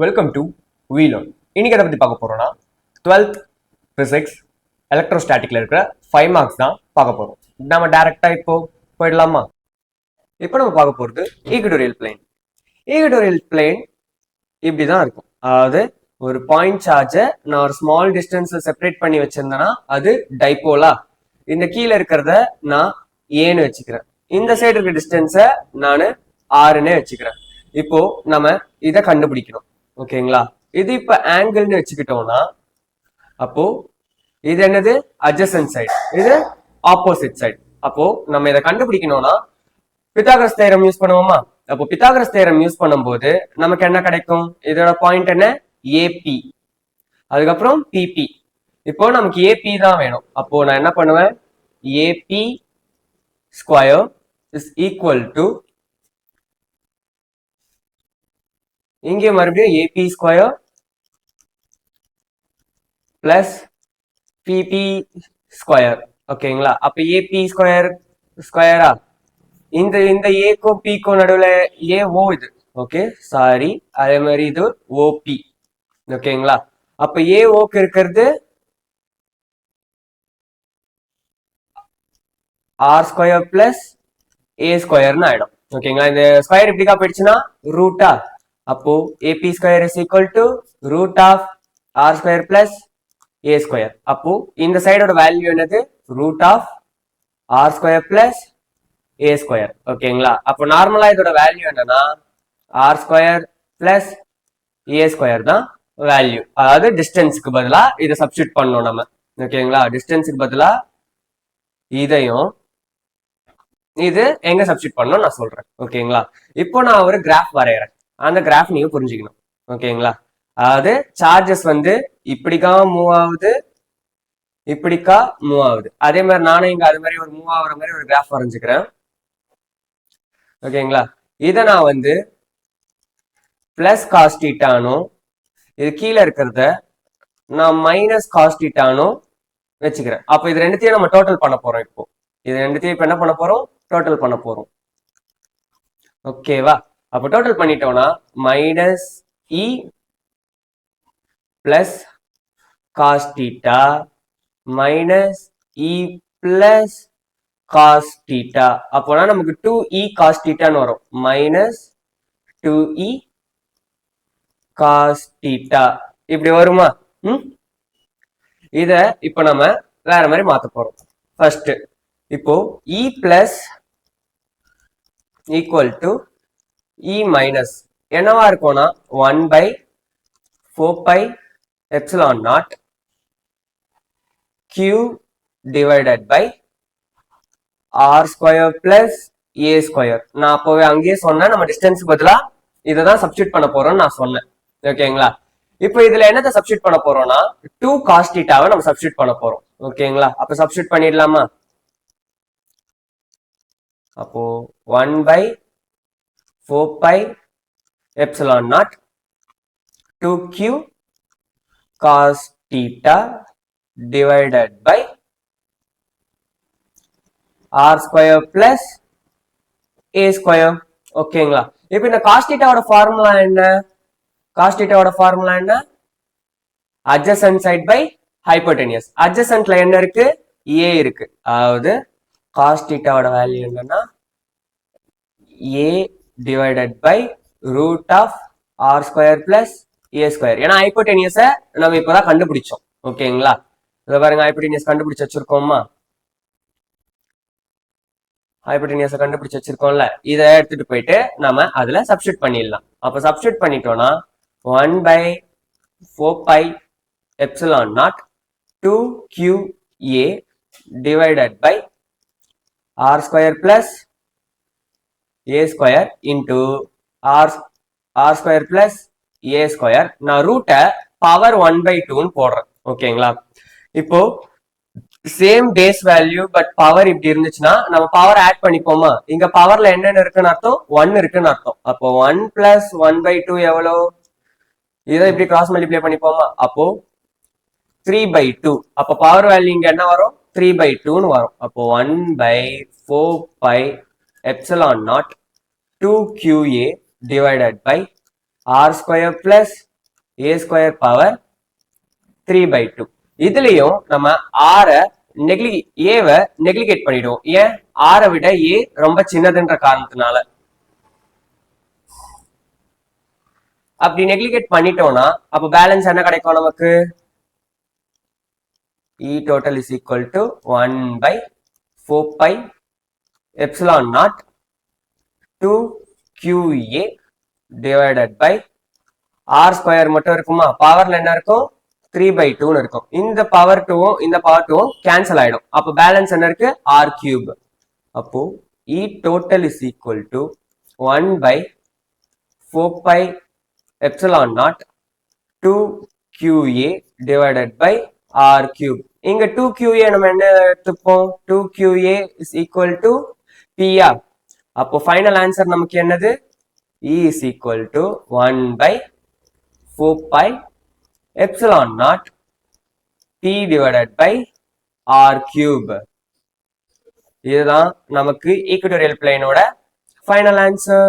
Welcome to வீலோன் இன்னைக்கு எதை பற்றி பார்க்க போறோம்னா டுவெல்த் பிசிக்ஸ் எலக்ட்ரோஸ்டாட்டிக்ல இருக்கிற ஃபைவ் மார்க்ஸ் தான் பார்க்க போறோம். நம்ம டைரக்டா இப்போ போயிடலாமா? இப்போ நம்ம பார்க்க போகிறது ஈக்குடோரியல் பிளேன் ஈக்குடோரியல் பிளேன் இப்படி தான் இருக்கும். அதாவது ஒரு பாயிண்ட் சார்ஜை நான் ஒரு ஸ்மால் டிஸ்டன்ஸ்ல செப்பரேட் பண்ணி வச்சிருந்தேன்னா அது டைப்போலா இந்த கீழே இருக்கிறத நான் ஏன்னு வச்சுக்கிறேன். இந்த சைடு இருக்கிற டிஸ்டன்ஸை நான் ஆறுன்னு வச்சுக்கிறேன். இப்போ நம்ம இதை கண்டுபிடிக்கணும். ஓகேங்களா? இது இப்ப ஆங்கிள்னு வச்சுக்கிட்டோம்னா அப்போ இது என்னது? அட்ஜசன்ட் சைடு இது ஆப்போசிட் சைடு அப்போ நம்ம இதை கண்டுபிடிக்கணும்னா பித்தாகரஸ் தேரம் யூஸ் பண்ணுவோமா? அப்போ பித்தாகரஸ் தேரம் யூஸ் பண்ணும்போது நமக்கு என்ன கிடைக்கும்? இதோட பாயிண்ட் என்ன? ஏபி அதுக்கப்புறம் பிபி இப்போ நமக்கு ஏபி தான் வேணும். அப்போ நான் என்ன பண்ணுவேன்? AB square is equal to இங்கே மறுபடியும் AB square plus BB square ஓகேங்களா அப்ப ஏபி ஸ்கொயர் ஸ்கொயரா இந்த இந்த ஏக்கும் பிக்கும் நடுவில் ஏ ஓ இது. ஓகே சாரி அதே மாதிரி இது ஓபி ஓகேங்களா அப்ப ஏ ஓக்கு இருக்கிறது ஆர் ஸ்கொயர் பிளஸ் ஏ ஸ்கொயர்னு ஆயிடும். ஓகேங்களா இந்த ஸ்கொயர் இப்படிக்கா போயிடுச்சுன்னா ரூட்டா அப்போ AB square is equal to root of R square plus A square அப்போ இந்த சைடோட வேல்யூ என்னது? Root of R square plus A square ஓகேங்களா அப்போ நார்மலா இதோட வேல்யூ என்னன்னா R square plus A square தான் வேல்யூ அதாவது டிஸ்டன்ஸுக்கு பதிலா இதை சப்ஸ்டியூட் பண்ணோம் நம்ம. ஓகேங்களா டிஸ்டன்ஸுக்கு பதிலா இதையும் இது எங்க சப்ஸ்டியூட் பண்ணணும் நான் சொல்றேன். ஓகேங்களா இப்போ நான் ஒரு கிராஃப் வரைகிறேன் அந்த கிராஃப் நீங்க புரிஞ்சுக்கணும். ஓகேங்களா? அதாவது சார்ஜஸ் வந்து இப்படிக்கா மூவ் ஆகுது இப்படிக்கா மூவ் ஆகுது. அதே மாதிரி நானும் இங்க அது மாதிரி ஒரு மூவ் ஆகுற மாதிரி ஒரு கிராஃப் வரைஞ்சுக்கிறேன். ஓகேங்களா? இதை நான் வந்து பிளஸ் காஸ்டிட்டானும் இது கீழே இருக்கிறத நான் மைனஸ் காஸ்டிட்டானும் வச்சுக்கிறேன். அப்போ இது ரெண்டுத்தையும் நம்ம டோட்டல் பண்ண போறோம் இப்போ. இது ரெண்டுத்தையும் இப்போ என்ன பண்ண போறோம்? டோட்டல் பண்ண போறோம். ஓகேவா? அப்போ டோட்டல் பண்ணிட்டோம்னா minus E plus cos theta minus E plus cos theta அப்போனா நமக்கு டூ இ காஸ்டீட்டான்னு வரும். மைனஸ் டூ இ காஸ்டீட்டா இப்படி வருமா? ம்? இதை இப்போ நம்ம வேற மாதிரி மாற்ற போகிறோம் ஃபர்ஸ்ட் இப்போ E plus equal to E E minus என்னவா இருக்கும்னா one by four pi epsilon naught Q divided by R square plus A square நான் அப்போவே அங்கேயே சொன்னேன். நம்ம டிஸ்டன்ஸ் பதிலா இதை தான் சப்ஸ்டியூட் பண்ண போறோம்னு நான் சொன்னேன். ஓகேங்களா? இப்போ இதுல என்னத்தை சப்ஸ்டியூட் பண்ண போறோம்னா டூ காஸ்டிட்டாவை நம்ம சப்ஸ்டியூட் பண்ண போறோம். ஓகேங்களா? அப்ப சப்ஸ்டியூட் பண்ணிடலாமா? அப்போ one by four pi epsilon naught two Q cos theta divided by R square plus A square ஓகேங்களா இப்போ இந்த காஸ்டிட்டாவோட ஃபார்முலா என்ன? காஸ்டிட்டாவோட ஃபார்முலா என்ன? அட்ஜசன்ட் சைட் பை ஹைப்போடெனியஸ் அட்ஜசன்ட்ல என்ன இருக்கு? ஏ இருக்கு. அதாவது காஸ்டிட்டாவோட வேல்யூ என்னன்னா A divided by root of R square plus A square ஏன்னா ஹைப்போடெனியஸை நம்ம இப்போதான் கண்டுபிடிச்சோம். ஓகேங்களா? இதை பாருங்க ஹைப்போடெனியஸ் கண்டுபிடிச்சு வச்சிருக்கோமா? ஹைப்போடெனியஸை கண்டுபிடிச்சு வச்சிருக்கோம்ல. இதை எடுத்துட்டு போயிட்டு நம்ம அதுல சப்ஸ்டியூட் பண்ணிடலாம். அப்போ சப்ஸ்டியூட் பண்ணிட்டோம்னா one by four pi epsilon naught two Q A divided by R square plus A square into R R square plus A square நான் ரூட்டை பவர் ஒன் பை டூன்னு போடுறேன். ஓகேங்களா? இப்போ same base value but power இப்படி இருந்துச்சுன்னா நம்ம power add பண்ணிப்போமா? இங்க பவர்ல என்னென்ன இருக்குன்னு அர்த்தம்? ஒன் இருக்குன்னு அர்த்தம். அப்போ one plus one by two எவ்வளோ? இதை இப்படி கிராஸ் மல்டிப்ளை பண்ணிப்போமா? அப்போ த்ரீ பை டூ அப்போ பவர் வேல்யூ இங்க என்ன வரும்? த்ரீ பை டூன்னு வரும். அப்போ one by four pi epsilon naught two Q A divided by R square plus A square power three by two இதுலயும் நம்ம ஆற நெக்லி ஏவை நெக்லிகேட் பண்ணிடுவோம். ஏன்? ஆரை விட ஏ ரொம்ப சின்னதுன்ற காரணத்தினால. அப்படி நெக்லிகேட் பண்ணிட்டோம்னா அப்ப பேலன்ஸ் என்ன கிடைக்கும் நமக்கு? E total is equal to one by four pi epsilon naught two Q A divided by R square மட்டும் இருக்குமா? பவர்ல என்ன இருக்கும்? த்ரீ பை டூன்னு இருக்கும். இந்த பவர் டூவும் இந்த பவர் டூவும் கேன்சல் ஆயிடும். அப்போ பேலன்ஸ் என்ன இருக்கு? ஆர் கியூப் அப்போ E total is equal to one by four pi epsilon naught two Q A divided by R cube இங்க டூ கியூஏ நம்ம என்ன எடுத்துப்போம்? Two Q A is equal to P அப்போ ஃபைனல் ஆன்சர் நமக்கு என்னது? E is equal to one by four pi epsilon naught P divided by R cube இதுதான் நமக்கு equatorial பிளேனோட final answer